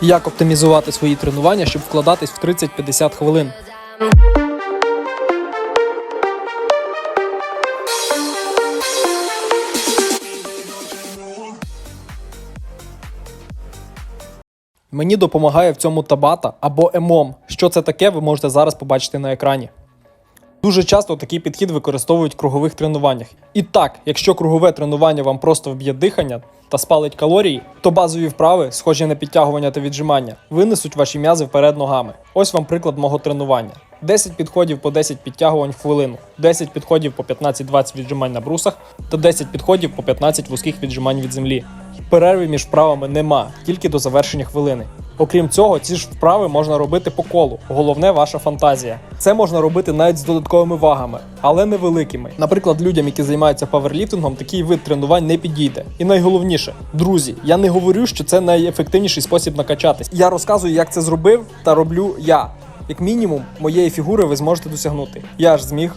Як оптимізувати свої тренування, щоб вкладатись в 30-50 хвилин? Мені допомагає в цьому табата або емом. Що це таке, ви можете зараз побачити на екрані. Дуже часто такий підхід використовують в кругових тренуваннях. І так, якщо кругове тренування вам просто вб'є дихання та спалить калорії, то базові вправи, схожі на підтягування та віджимання, винесуть ваші м'язи вперед ногами. Ось вам приклад мого тренування. 10 підходів по 10 підтягувань в хвилину, 10 підходів по 15-20 віджимань на брусах та 10 підходів по 15 вузьких віджимань від землі. Перерви між вправами нема, тільки до завершення хвилини. Окрім цього, ці ж вправи можна робити по колу. Головне ваша фантазія. Це можна робити навіть з додатковими вагами, але невеликими. Наприклад, людям, які займаються паверліфтингом, такий вид тренувань не підійде. І найголовніше, друзі, я не говорю, що це найефективніший спосіб накачатись. Я розказую, як це зробив та роблю я. Як мінімум, моєї фігури ви зможете досягнути. Я ж зміг.